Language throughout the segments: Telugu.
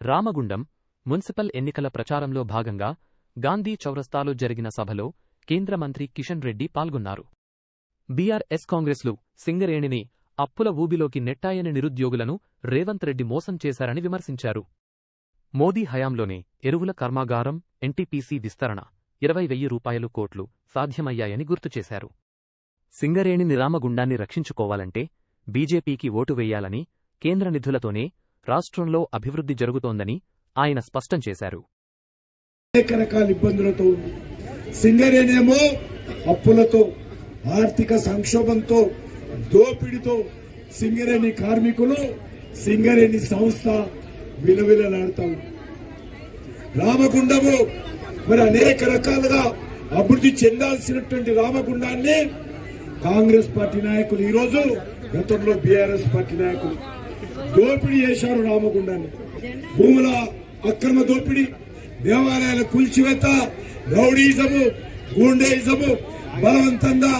రామగుండం మున్సిపల్ ఎన్నికల ప్రచారంలో భాగంగా గాంధీ చౌరస్తాలో జరిగిన సభలో కేంద్ర మంత్రి కిషన్ రెడ్డి పాల్గొన్నారు. బీఆర్ఎస్ కాంగ్రెస్లు సింగరేణిని అప్పుల ఊబిలోకి నెట్టాయని నిరుద్యోగులను రేవంత్ రెడ్డి మోసం చేశారని విమర్శించారు. మోదీ హయాంలోనే ఎరువుల కర్మాగారం ఎన్టీపీసీ విస్తరణ ఇరవై వెయ్యి రూపాయలు కోట్లు సాధ్యమయ్యాయని గుర్తుచేశారు సింగరేణి నిరామగుండాన్ని రక్షించుకోవాలంటే బీజేపీకి ఓటు వేయాలని కేంద్ర నిధులతోనే రాష్ట్రంలో అభివృద్ధి జరుగుతోందని ఆయన స్పష్టం చేశారు. అనేక రకాల ఇబ్బందులతో ఉంది. సింగరేనేమో అప్పులతో ఆర్థిక సంక్షోభంతో దోపిడితో సింగరేణి కార్మికులు సింగరేణి సంస్థ విలవిలలాడతాం రామగుండము మరి అనేక రకాలుగా అభివృద్ధి చెందాల్సినటువంటి రామగుండాన్ని కాంగ్రెస్ పార్టీ నాయకులు ఈరోజు గతంలో బీఆర్ఎస్ పార్టీ నాయకులు దోపిడీ చేశారు రామగుండాన్ని. భూముల అక్రమ దోపిడీ దేవాలయాల కూల్చివేత రౌడీజము గూండేయిజము బలవంతంగా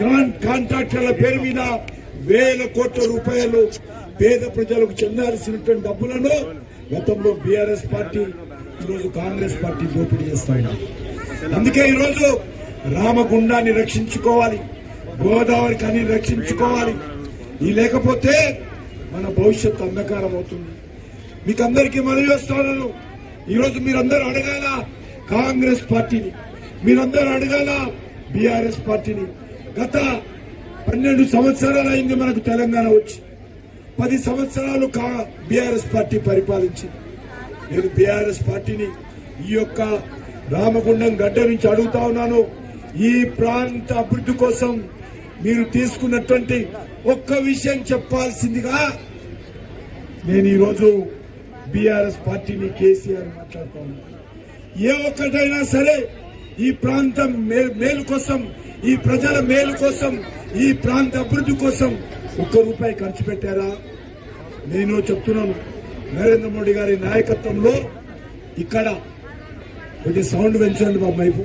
కాన్- కాంట్రాక్టర్ల పేరు మీద వేల కోట్ల రూపాయలు పేద ప్రజలకు చెందాల్సినటువంటి డబ్బులను గతంలో బీఆర్ఎస్ పార్టీ ఈరోజు కాంగ్రెస్ పార్టీ దోపిడీ చేస్తాయి అందుకే ఈరోజు రామగుండాన్ని రక్షించుకోవాలి గోదావరి కానీ రక్షించుకోవాలి. ఈ లేకపోతే మన భవిష్యత్తు అంధకారం అవుతుంది. మీకు అందరికీ మనవి చేస్తున్నాను ఈరోజు మీరందరూ అడగాల కాంగ్రెస్ పార్టీని. మీరందరూ అడగాల బీఆర్ఎస్ పార్టీని. గత పన్నెండు సంవత్సరాలు అయింది మనకు తెలంగాణ వచ్చి. పది సంవత్సరాలు కా బీఆర్ఎస్ పార్టీ పరిపాలించింది. నేను బీఆర్ఎస్ పార్టీని ఈ యొక్క రామగుండం గడ్డ నుంచి అడుగుతా ఉన్నాను. ఈ ప్రాంత అభివృద్ధి కోసం మీరు తీసుకున్నటువంటి ఒక్క విషయం చెప్పాల్సిందిగా నేను ఈరోజు బీఆర్ఎస్ పార్టీని కేసీఆర్ మాట్లాడుతున్నాను ఏ ఒక్కటైనా సరే ఈ ప్రాంతం మేలు కోసం ఈ ప్రజల మేలు కోసం ఈ ప్రాంత అభివృద్ధి కోసం ఒక్క రూపాయి ఖర్చు పెట్టారా? నేను చెప్తున్నాను నరేంద్ర మోడీ గారి నాయకత్వంలో ఇక్కడ కొంచెం సౌండ్ పెంచండి బాబు వైపు